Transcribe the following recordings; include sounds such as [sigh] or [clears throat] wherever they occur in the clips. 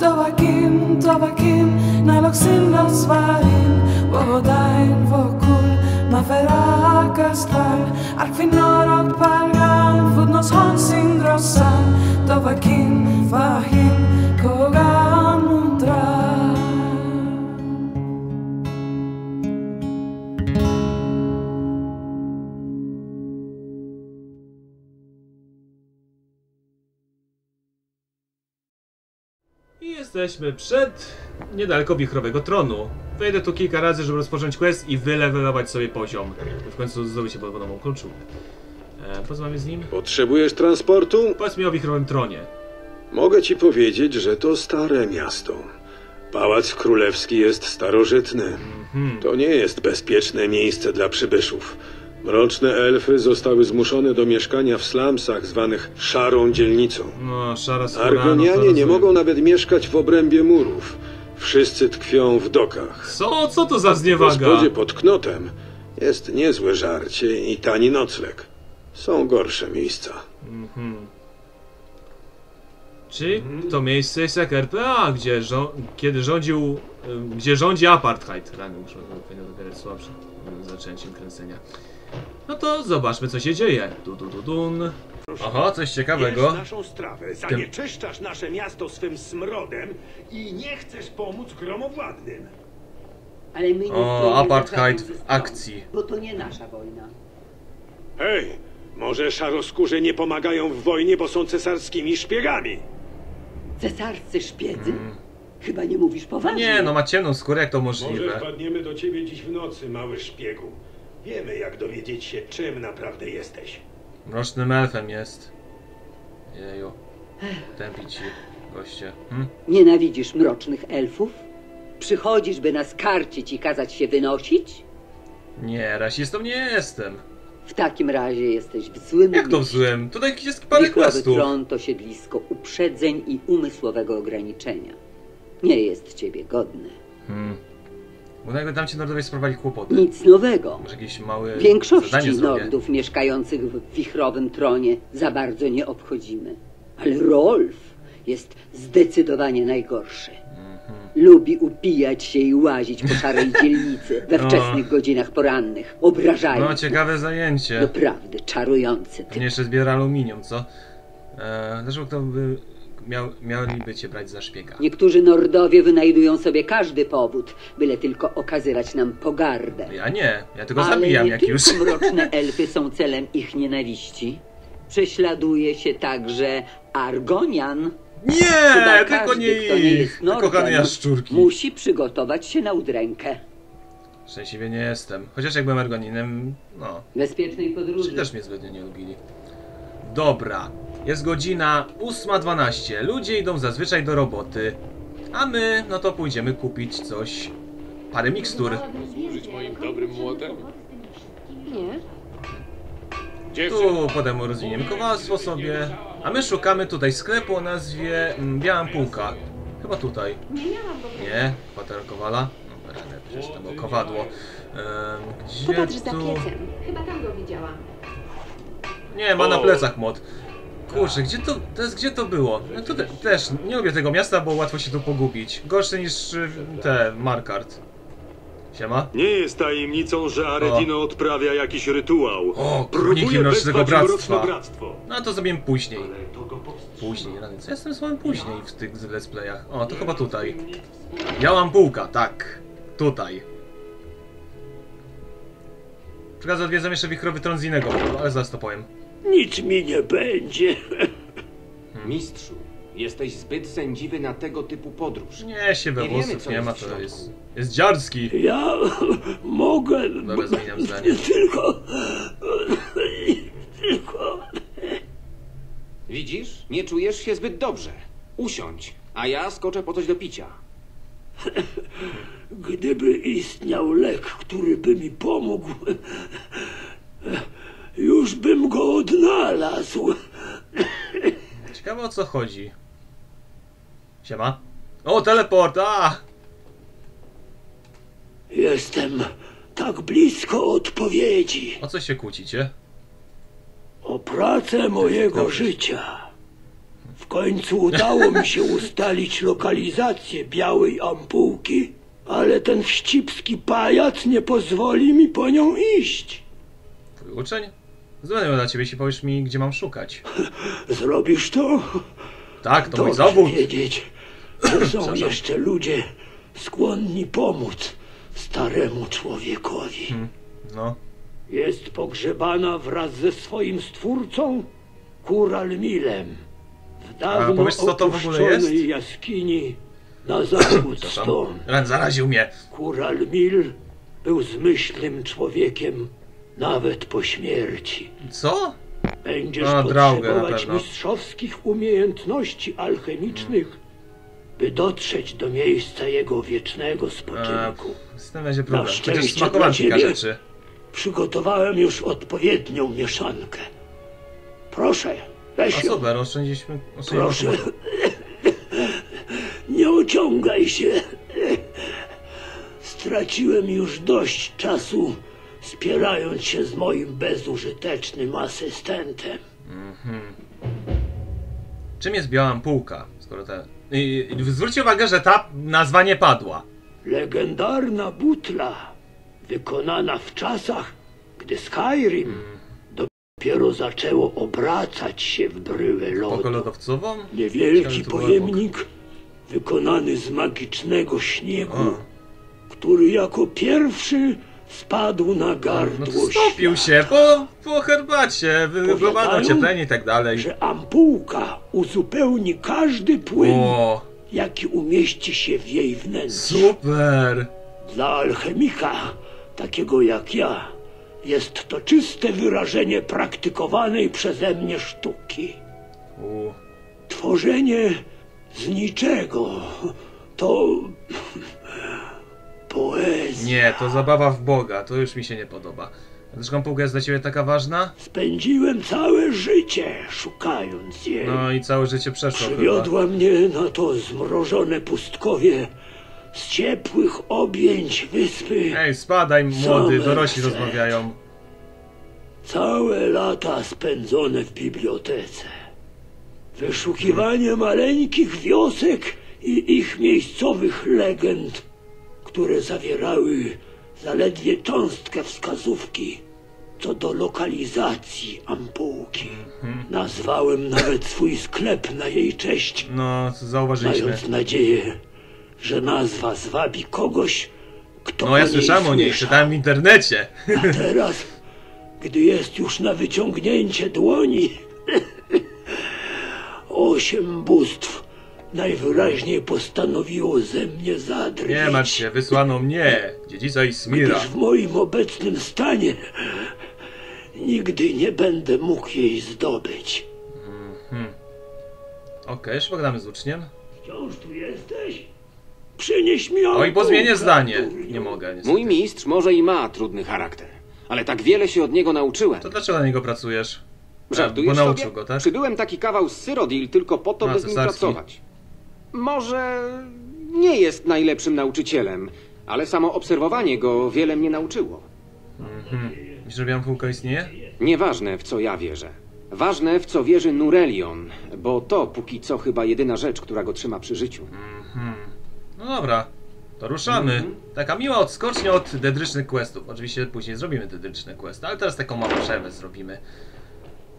tabakin, tabakin, naloxin nasvarin, bovodain vokul, ma ferakastal, arfinor opalgan, vodnos hansin drosan, tabakin, fahin, fahin, jesteśmy przed niedaleko wichrowego tronu. Wejdę tu kilka razy, żeby rozpocząć quest i wylewelować sobie poziom. W końcu zdobyć się nową kluczu. E, porozmawiamy z nim. Potrzebujesz transportu? Powiedz mi o wichrowym tronie. Mogę ci powiedzieć, że to stare miasto. Pałac Królewski jest starożytny. To nie jest bezpieczne miejsce dla przybyszów. Mroczne elfy zostały zmuszone do mieszkania w slumsach zwanych szarą dzielnicą. No, szara skóra, no Argonianie nie mogą nawet mieszkać w obrębie murów. Wszyscy tkwią w dokach. Co? Co to za W zniewaga? gospodzie pod Knotem jest niezłe żarcie i tani nocleg. Są gorsze miejsca. Czy to miejsce jest jak RPA, gdzie żo kiedy rządził, ym, gdzie rządzi apartheid. Rany powinno wybierać słabsze zaczęciem kręcenia. No to zobaczmy co się dzieje. Du, du, du, dun. Oho, coś ciekawego. Naszą strawę, zanieczyszczasz nasze miasto swym smrodem i nie chcesz pomóc gromowładnym. Ale my nie O, apartheid w akcji. Bo to nie nasza wojna. Hej, może szaroskórze nie pomagają w wojnie, bo są cesarskimi szpiegami. Cesarscy szpiedzy? Chyba nie mówisz poważnie. Mm. Nie, no ma ciemną skórę, jak to Może możliwe. wpadniemy do ciebie dziś w nocy, mały szpiegu. Wiemy, jak dowiedzieć się, czym naprawdę jesteś. Mrocznym elfem jest. Jeju. Tępić ci, goście. Hm? Nienawidzisz mrocznych elfów? Przychodzisz, by nas karcić i kazać się wynosić? Nie, rasistą nie jestem. W takim razie jesteś w złym Jak to w złym? Tutaj jest parę Wichrowy questów. tron to siedlisko uprzedzeń i umysłowego ograniczenia. Nie jest ciebie godny. Hmm. Bo nagle tam ci narodowie sprawali kłopoty. Nic nowego. Może jakiś mały zadanie Większości nordów mieszkających w wichrowym tronie za bardzo nie obchodzimy. Ale Rolf jest zdecydowanie najgorszy. Mhm. Lubi upijać się i łazić po szarej [laughs] dzielnicy we O. wczesnych godzinach porannych, obrażając. No, ciekawe zajęcie. Doprawdy czarujący typ. Pewnie jeszcze zbiera aluminium, co? Eee, dlaczego kto by miał, mieliby cię brać za szpiega? Niektórzy nordowie wynajdują sobie każdy powód, byle tylko okazywać nam pogardę. Ja nie, ja tylko Ale zabijam nie jak tylko już. [laughs] mroczne elfy są celem ich nienawiści. Prześladuje się także Argonian. Nie, Chyba tylko każdy, nie kto nie ich. jest Nordem, Kochane jaszczurki. Musi przygotować się na udrękę. Szczęśliwie nie jestem. Chociaż jak byłem Argoninem, no, Bezpiecznej podróży. Czy też mnie zbytnio nie lubili. Dobra, jest godzina 8.12. Ludzie idą zazwyczaj do roboty. A my, no to pójdziemy kupić coś. Parę mikstur. Służyć moim dobrym młotem? Nie. Tu potem rozwiniemy kowalstwo sobie. A my szukamy tutaj sklepu o nazwie mm, Biała Półka. Chyba tutaj. Nie miałam go. Nie, kwater kowala. No, rany, przecież to było kowadło. Ehm, gdzie Popatrz za tu? piecem. Chyba tam go widziałam. Nie, ma na plecach mod. Kurczę, gdzie to, to jest, gdzie to było? No to te, też, nie lubię tego miasta, bo łatwo się tu pogubić. Gorsze niż y, te, Markart. Siema. Nie jest tajemnicą, że Aredino odprawia jakiś rytuał. O, króliki Mrocznego Bractwa. Bractwo. No to zrobimy później. Później, rany. Co ja tym słowem później w tych let's playach? O, to chyba tutaj. Ja mam półka, tak. Tutaj. Przykaz odwiedzam jeszcze wichrowy tron z innego, ale zaraz to powiem. Nic mi nie będzie. Mistrzu, jesteś zbyt sędziwy na tego typu podróż. Nie, się we Nie wiemy, włosów co nie jest ma, w to środku. jest... Jest dziarski. Ja mogę. Dobra, zmieniam zdanie. [laughs] Tylko. Tylko. Widzisz? Nie czujesz się zbyt dobrze. Usiądź, a ja skoczę po coś do picia. Gdyby istniał lek, który by mi pomógł, już bym go odnalazł. Ciekawe o co chodzi. Siema. O, teleport, a! Jestem tak blisko odpowiedzi O co się kłócicie? o pracę mojego życia. W końcu udało mi się [laughs] ustalić lokalizację białej ampułki, ale ten wścibski pajac nie pozwoli mi po nią iść. Twój uczeń? Dzwonię dla ciebie, jeśli powiesz mi, gdzie mam szukać. [laughs] Zrobisz to? Tak, to mój Dobrze zawód. wiedzieć, że są jeszcze ludzie skłonni pomóc staremu człowiekowi. No. Jest pogrzebana wraz ze swoim stwórcą Kuralmilem w dawno powiesz, co to w ogóle jest? jaskini na zachód stąd. Ran zaraził mnie. Kuralmil był zmyślnym człowiekiem nawet po śmierci. Co? Będziesz A, na potrzebować mistrzowskich umiejętności alchemicznych, by dotrzeć do miejsca jego wiecznego A, spoczynku. tym będzie problem. szczęście Chociaż dla ciebie. rzeczy. Przygotowałem już odpowiednią mieszankę. Proszę, A weź ją. super, oszczędziliśmy... oszczędziliśmy Proszę. [laughs] Nie ociągaj się. Straciłem już dość czasu spierając się z moim bezużytecznym asystentem. Czym jest biała ampułka? Skoro ta... I, i, zwróćcie uwagę, że ta nazwa nie padła. Legendarna butla, wykonana w czasach, gdy Skyrim dopiero zaczęło obracać się w bryłę lodu. Niewielki pojemnik wykonany z magicznego śniegu, który jako pierwszy spadł na No gardło to stopił się po, po herbacie, globalne ocieplenie i tak dalej. Że ampułka uzupełni każdy płyn, O, jaki umieści się w jej wnętrzu. super! Dla alchemika, takiego jak ja, jest to czyste wyrażenie praktykowanej przeze mnie sztuki. U, Tworzenie z niczego to poezja. nie, to zabawa w Boga, to już mi się nie podoba. Dlaczego ampułka jest dla ciebie taka ważna? Spędziłem całe życie szukając jej. No i całe życie przeszło chyba. Przywiodła mnie na to zmrożone pustkowie z ciepłych objęć wyspy. Ej, spadaj młody, Same dorośli rozmawiają. Całe lata spędzone w bibliotece. Wyszukiwanie maleńkich wiosek i ich miejscowych legend, które zawierały zaledwie cząstkę wskazówki co do lokalizacji ampułki. Nazwałem nawet swój sklep na jej cześć, No, zauważyliśmy. mając nadzieję, że nazwa zwabi kogoś, kto No ja słyszałem o niej, czytałem w internecie. A teraz, gdy jest już na wyciągnięcie dłoni, [laughs] osiem bóstw najwyraźniej postanowiło ze mnie zadrwić. Nie martw się, wysłano mnie, dziedzica i Smira. Gdyż w moim obecnym stanie nigdy nie będę mógł jej zdobyć. Okej, już pogadamy z uczniem. Wciąż tu jesteś? Przynieś mi Oj, bo zmienię zdanie. Nie mogę, niestety. Mój mistrz może i ma trudny charakter, ale tak wiele się od niego nauczyłem. To dlaczego na niego pracujesz? Żartujesz Bo nauczył sobie? go, tak? Przybyłem taki kawał z Cyrodiil tylko po to, A, by z nim pracować. Może nie jest najlepszym nauczycielem, ale samo obserwowanie go wiele mnie nauczyło. Myślisz, że biała ampułka istnieje? Nieważne, w co ja wierzę. Ważne, w co wierzy Nurelion, bo to póki co chyba jedyna rzecz, która go trzyma przy życiu. No dobra, to ruszamy. Mhm. Taka miła odskocznia od dedrycznych questów. Oczywiście później zrobimy dedryczne questy, ale teraz taką małą przerwę zrobimy.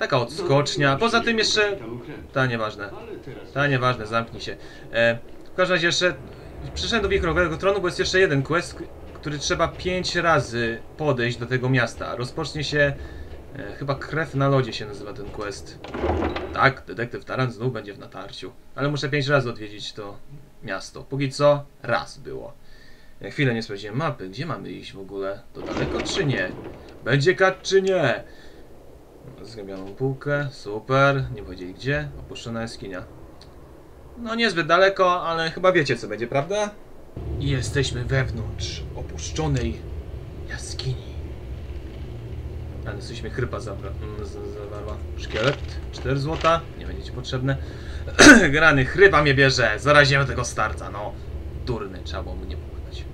Taka odskocznia. Poza tym jeszcze... Ta nieważne. Ta nieważne, zamknij się. E, w każdym razie jeszcze... Przyszedłem do Wichrowego Tronu, bo jest jeszcze jeden quest, który trzeba pięć razy podejść do tego miasta. Rozpocznie się... E, chyba Krew na lodzie się nazywa ten quest. Tak, detektyw Taran znów będzie w natarciu. Ale muszę pięć razy odwiedzić to miasto. Póki co raz było. Ja chwilę nie sprawdziłem mapy. Gdzie mamy iść w ogóle? To daleko czy nie? Będzie kat czy nie? Zgrabioną półkę. Super. Nie powiedzieli gdzie. Opuszczona jaskinia. No niezbyt daleko, ale chyba wiecie co będzie, prawda? I jesteśmy wewnątrz opuszczonej jaskini. Ale mnie chrypa zawarła. Szkielet, 4 złota, nie będzie ci potrzebne. [clears throat] Grany, chrypa mnie bierze, zaraziłem tego starca, no. Durny, trzeba było mu nie pomagać.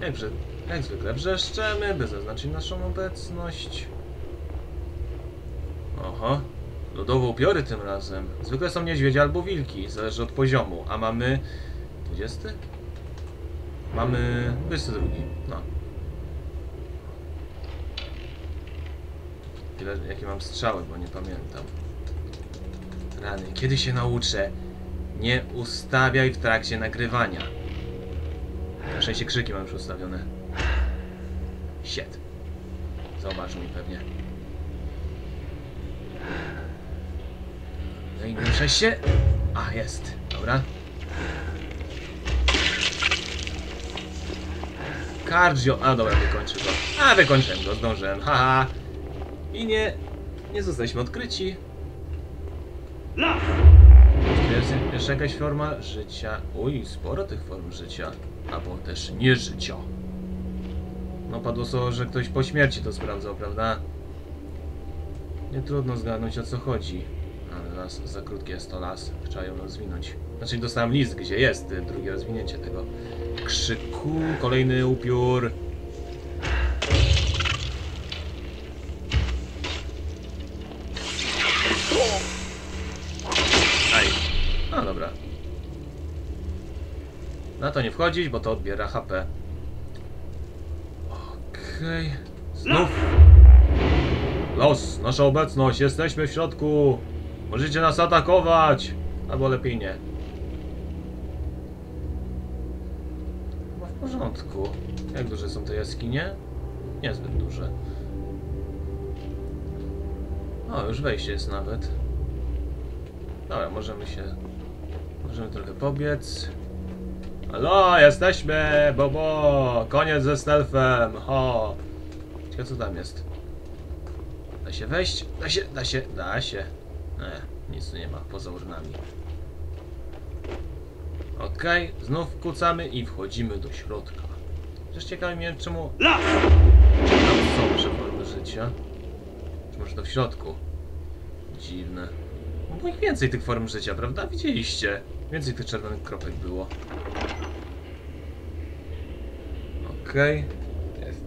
Jak, wrze- jak zwykle wrzeszczemy, by zaznaczyć naszą obecność. Oho, Lodowe upiory tym razem. Zwykle są niedźwiedzie albo wilki, zależy od poziomu. A mamy... 20? Mamy 22. No. Ile, jakie mam strzały, bo nie pamiętam. Rany, kiedy się nauczę? Nie ustawiaj w trakcie nagrywania. Na szczęście krzyki mam już ustawione. Shit. Zauważył mi pewnie. No i ruszaj się. A, jest. Dobra. Cardio. A, dobra, wykończę go. A, wykończyłem go, zdążyłem. Haha. I nie... Nie zostaliśmy odkryci. Jest jeszcze jakaś forma życia? Uj, sporo tych form życia. Albo też nie życia. No padło słowo, że ktoś po śmierci to sprawdzał, prawda? Nie trudno zgadnąć o co chodzi. Ale las, za krótkie jest to las. Trzeba ją rozwinąć. Znaczy dostałem list, gdzie jest drugie rozwinięcie tego krzyku. Kolejny upiór. Aj. No dobra. Na to nie wchodzić, bo to odbiera HP. Okej. Znów. Los, nasza obecność, jesteśmy w środku. Możecie nas atakować. Albo lepiej nie. Chyba w porządku. Jak duże są te jaskinie? Niezbyt duże. O, już wejście jest nawet. Dobra, możemy się... Możemy trochę pobiec. Halo, jesteśmy! Bobo! Koniec ze stealthem! Ho! Ciekawe co tam jest. Da się wejść? Da się, da się, da się. Nie, nic tu nie ma, poza urnami. Okej, znów kucamy i wchodzimy do środka. Przecież ciekawi mnie czemu... Las! Tam są nasze formy życia. Czy może to w środku? Dziwne. No bo ich więcej tych form życia, prawda? Widzieliście. Więcej tych czerwonych kropek było. Okej.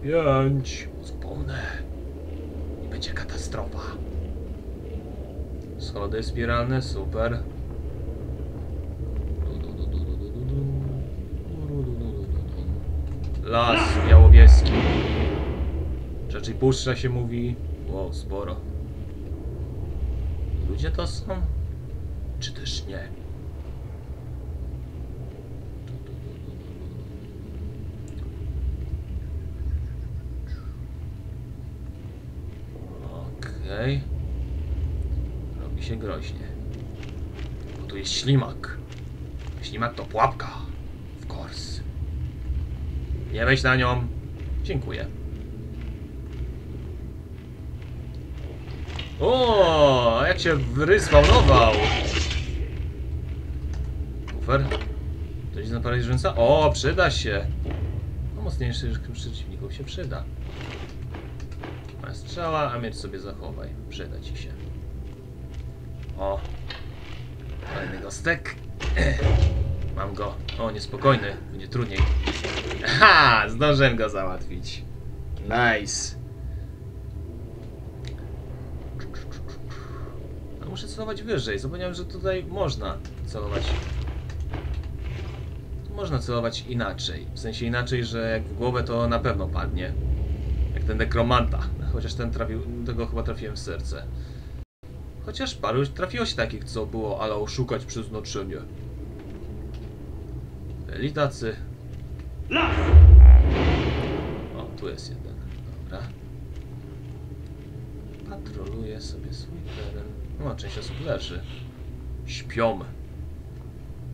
F5. Zapomnę. I będzie katastrofa. Schody spiralne, super. Las białowieski. Raczej puszcza się mówi. Wow, sporo. Ludzie to są? Czy też nie? Okej. Robi się groźnie. Bo tu jest ślimak. Ślimak to pułapka. Of course. Nie weź na nią. Dziękuję. O, jak się wryspawnował. Kufer. To jest na paraliżująca? O, przyda się. No mocniejszych przeciwników się przyda. Moja strzała, a miecz sobie zachowaj. Przyda ci się. O. Kolejny gostek. [clears throat] Mam go. O, niespokojny. Będzie trudniej. Ha! Zdążyłem go załatwić. Nice. No muszę celować wyżej. Zapomniałem, że tutaj można celować. Można celować inaczej. W sensie inaczej, że jak w głowę to na pewno padnie. Jak ten nekromanta. Chociaż ten trafił, tego chyba trafiłem w serce. Chociaż paru trafiło się takich, co było, ale oszukać przeznaczenie. Byli tacy. Las! O, tu jest jeden. Dobra. Patroluje sobie swój teren. No, część osób leży. Śpią.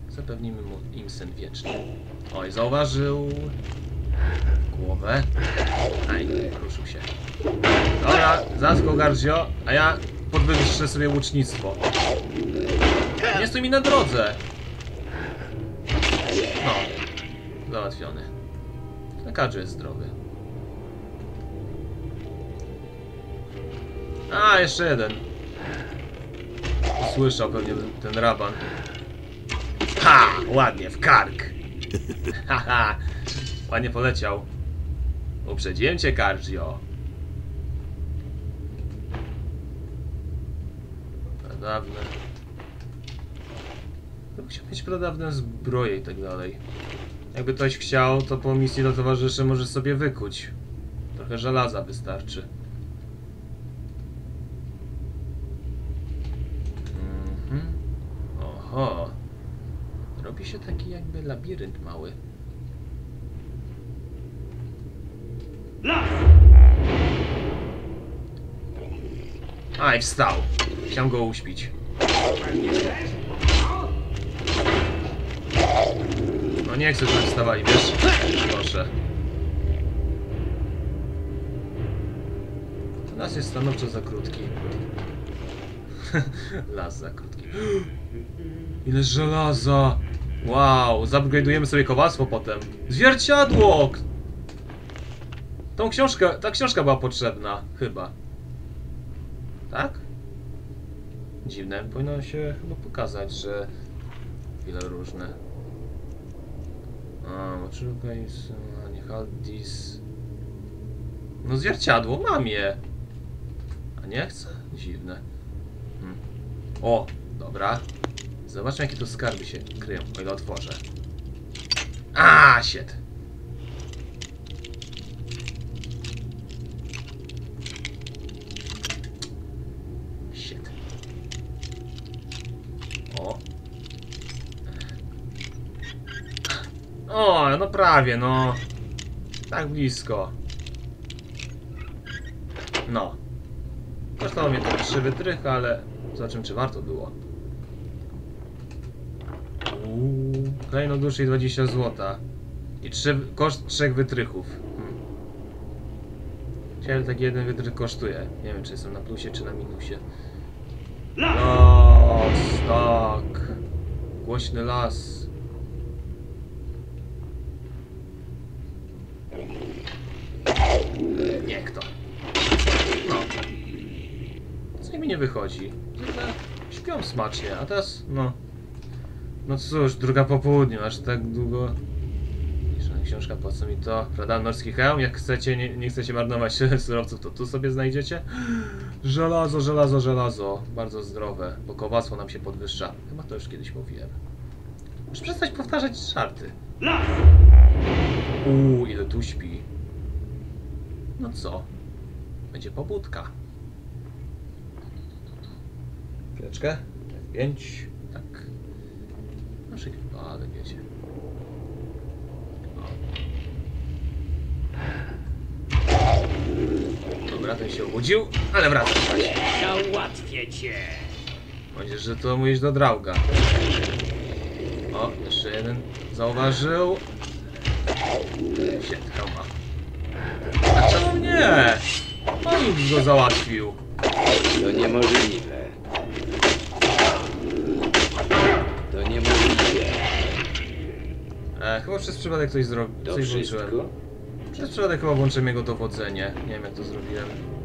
Zapewnimy mu im sen wieczny. Oj, zauważył głowę. Aj, ruszył się. Dobra, zaskał Garzio, a ja podwyższę sobie łucznictwo. Nie stój mi na drodze. No, załatwiony. Lekarz jest zdrowy. A, jeszcze jeden. Słyszał pewnie ten raban. Ha! Ładnie, w kark. [laughs] Haha. Ładnie poleciał. Uprzedziłem cię, Cargio. Pradawne. Ja bym chciał mieć pradawne zbroje i tak dalej. Jakby ktoś chciał, to po misji do towarzyszy może sobie wykuć. Trochę żelaza wystarczy. Mhm. Oho. Robi się taki jakby labirynt mały. Aj, wstał. Chciałem go uśpić. No nie chcę, żeby wstawali, wiesz? Proszę. To las jest stanowczo za krótki. [laughs] las za krótki. [gasps] Ile żelaza! Wow, zupgrade'ujemy sobie kowalstwo potem. Zwierciadło! Tą książkę, ta książka była potrzebna, chyba. Tak? Dziwne, powinno się chyba pokazać, że ile różne. A, oczekaj, nie Haldis. No zwierciadło, mam je. A nie chcę? Dziwne. Hmm. O, dobra. Zobaczmy jakie tu skarby się kryją, o ile otworzę. A. Shit. O. O, no prawie, no. Tak blisko. No. Kosztowało mnie to trzy wytrych, ale zobaczymy czy warto było. Uuu, kolejno dłużej 20 zł. I trzy, koszt trzech wytrychów. Hmm. Taki jeden wytrych kosztuje. Nie wiem, czy jestem na plusie, czy na minusie. Las, tak. Głośny las. Nie kto. No. Co mi nie wychodzi? Zwykle śpią smacznie, a teraz, no. No cóż, druga po południu, aż tak długo. Książka, po co mi to? Radal Norski Hełm, jak chcecie, nie, nie chcecie marnować [laughs] surowców, to tu sobie znajdziecie. Żelazo, żelazo, żelazo. Bardzo zdrowe, bo kowalstwo nam się podwyższa. Chyba to już kiedyś mówiłem. Muszę przestać powtarzać żarty. Uuu, ile tu śpi. No co? Będzie pobudka. Chwileczkę. Pięć. Tak. Na wszelki wypadek, wiecie. O. Dobra, ten się obudził, ale wraca. Załatwię cię! Będziesz, że to mówisz do Drauga. O, jeszcze jeden zauważył. Się trauma. A czemu nie? On już go załatwił. To niemożliwe. To niemożliwe. E, chyba przez przypadek coś zrobił. To Coś włączyłem. Przez przypadek chyba włączyłem jego dowodzenie. Nie wiem jak to zrobiłem.